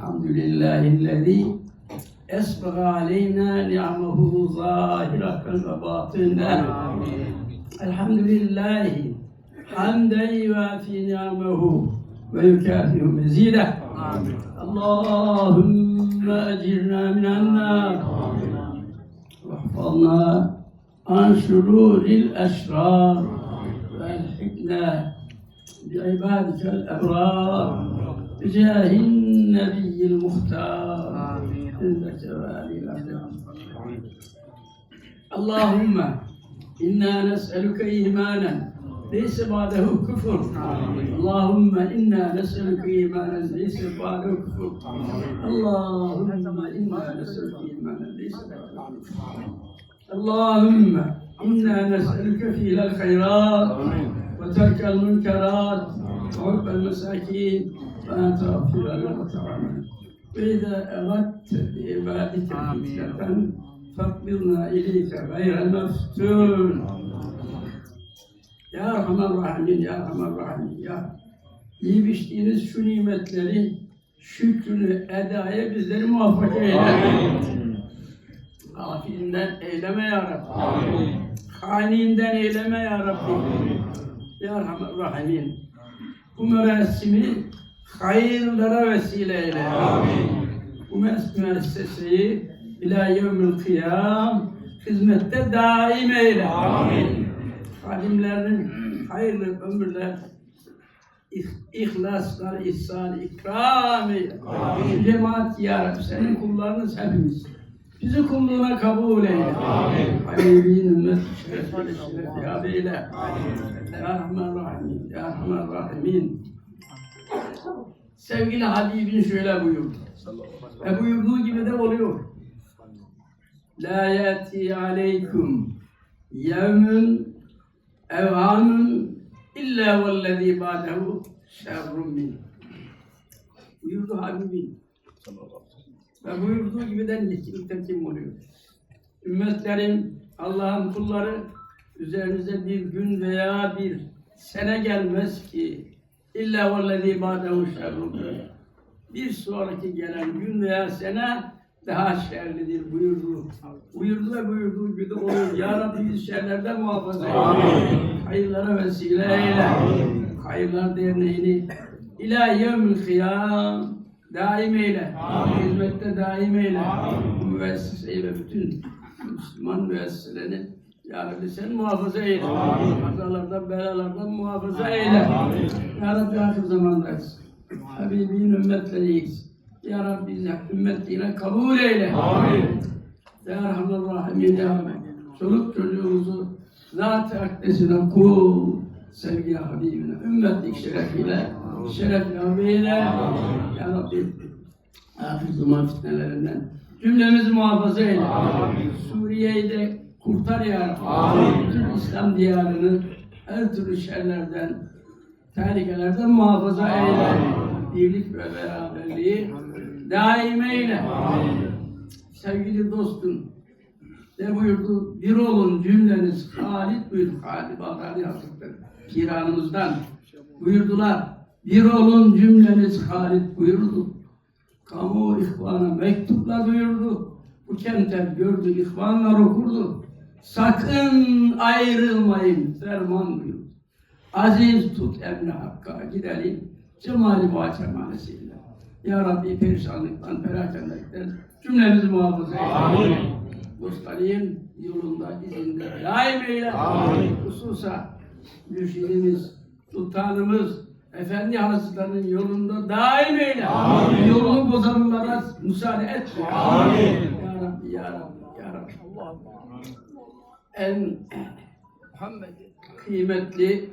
الحمد لله الذي أسبغ علينا نعمه ظاهرة وباطنة الحمد لله حمدا يوافي نعمه ويكافئ مزيده. اللهم أجرنا من النار واحفظنا عن شرور الأشرار. والحكمة بعبادك الأبرار. بجاه النبي المختار. اللهم إنا نسألك إيمانا. ليس بعده كفر. اللهم إنا نسألك إيمانا. ليس بعده كفر. اللهم إنا نسألك إيمانا. ليس بعده كفر. اللهم إنا نسألك فعل الخيرات وترك المنكرات وحب المساكين وأن تغفر لنا وترحمنا وإذا أردت بعبادك فتنة فاقبضنا إليك غير المفتون Ya Rahman Rahim, Ya Rahman Rahim, Ya iyi biçtiğiniz şu nimetleri şükrünü edaya bizleri muvaffak eyle. Afilinden eyleme ya Rabbi. Haninden eyleme ya Rabbi. Ya Rahman Rahim. Bu merasimi hayırlara vesile eyle. Bu müesseseyi ila yevmil kıyam hizmette daim eyle. Halimlerin hayırlı ömürler, ih- ihlaslar, ihsan, ikram eyle. Cemaat ya Rabbi, senin kullarınız hepimiz. Bizi kulluğuna kabul eyle. Hayırlı ümmet, şerefli şeref ya eyle. Ya Rahman Rahim, Ya Rahman Rahimin. Sevgili Habibin şöyle buyurdu. Ve buyurduğu gibi de oluyor. La yati aleykum yevmün evhanun illa vellezî ba'dehu şerrun min. Buyurdu Habibin. Ve buyurduğu gibi de nitekim oluyor. Ümmetlerin, Allah'ın kulları üzerinize bir gün veya bir sene gelmez ki illa vellezî ba'dehu şerrun. Bir sonraki gelen gün veya sene daha şerlidir buyurdu. Buyurdu ve buyurduğu gibi olur. Ya Rabbi bizi şerlerden muhafaza eyle. Hayırlara vesile eyle. Hayırlar derneğini ila yevmil kıyam daim eyle. Hizmette daim eyle. Bu müesseseyi ve bütün Müslüman müesseselerini ya Rabbi sen muhafaza eyle. Kazalardan, belalardan muhafaza eyle. Ya Rabbi ahir zamandayız. Habibin ümmetleriyiz. Ya Rabbi bizi ümmetliğine kabul eyle. Amin. Ya Rahman Rahim Ya Rabbi. Çoluk çocuğumuzu zat-ı akdesine kul. Sevgili Habibine, ümmetlik şerefiyle, şerefli abiyle. Ya Rabbi, ahir zaman fitnelerinden cümlemizi muhafaza eyle. Suriye'yi de kurtar ya Rabbi. Bütün İslam diyarını her türlü şerlerden, tehlikelerden muhafaza eyle. Birlik ve beraberliği daim eyle. Sevgili dostum, ne buyurdu? Bir olun cümleniz Halit buyurdu. Halid Bağdadi Hazretleri. Piranımızdan buyurdular. Bir olun cümleniz Halit buyurdu. Kamu ihvana mektuplar buyurdu. Bu kentler gördü, ihvanlar okurdu. Sakın ayrılmayın ferman buyurdu. Aziz tut emri hakka gidelim. Cemali muhakemesiyle. Ya Rabbi perişanlıktan, perakendelikten cümlemizi muhafaza eyle. Amin. Dostların yolunda, izinde daim eyle. Amin. Hususa mürşidimiz, sultanımız, efendi hazretlerinin yolunda daim eyle. Amin. Yolunu bozanlara müsaade etme. Amin. Ya Rabbi, Ya Rabbi, Ya Rabbi. En Muhammed kıymetli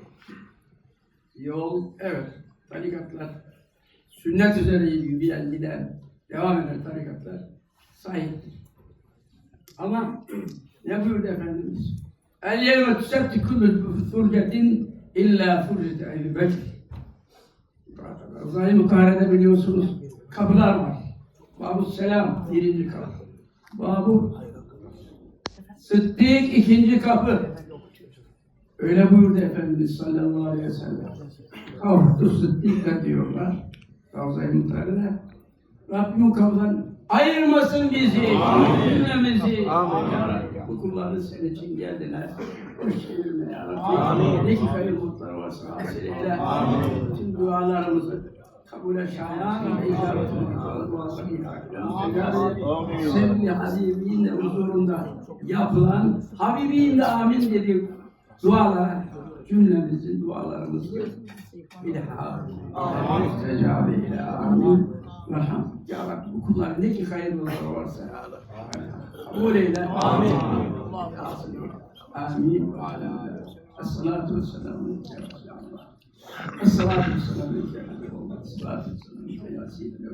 yol, evet, tarikatlar, sünnet üzere yürüyen, giden, devam eden tarikatlar sahiptir. Ama ne buyurdu Efendimiz? El yevme tüsebti kullu furcetin illa furceti Ebu Rızayı mukarede biliyorsunuz kapılar var. Babu Selam birinci kapı. Babu Sıddık ikinci kapı. Öyle buyurdu Efendimiz sallallahu aleyhi ve sellem. Kavrutu Sıddık da diyorlar. Ravza-i Muhtarı'na. Rabbim kapıdan ayırmasın bizi, cümlemizi. Bu kulların senin için geldiler. Hoş geldin ya Rabbi. Ne ki hayır mutlar varsa hasıl eyle. Amin. Dualarımızı kabul et. Şayan icabetini Amin. Sevgili Habibin de huzurunda yapılan Habibin de amin dedi dualara cümlemizin dualarımızı ilham müstecabe ile amin Merham. Ya Rabbi bu kulların ne ki hayırlıları varsa. Kabul eyle. Amin. Amin. Ve ala Esselatu vesselamu aleyke ya Resulallah. Esselatu vesselamu aleyke ya Resulallah. Esselatu vesselamu aleyke ya Seyyidina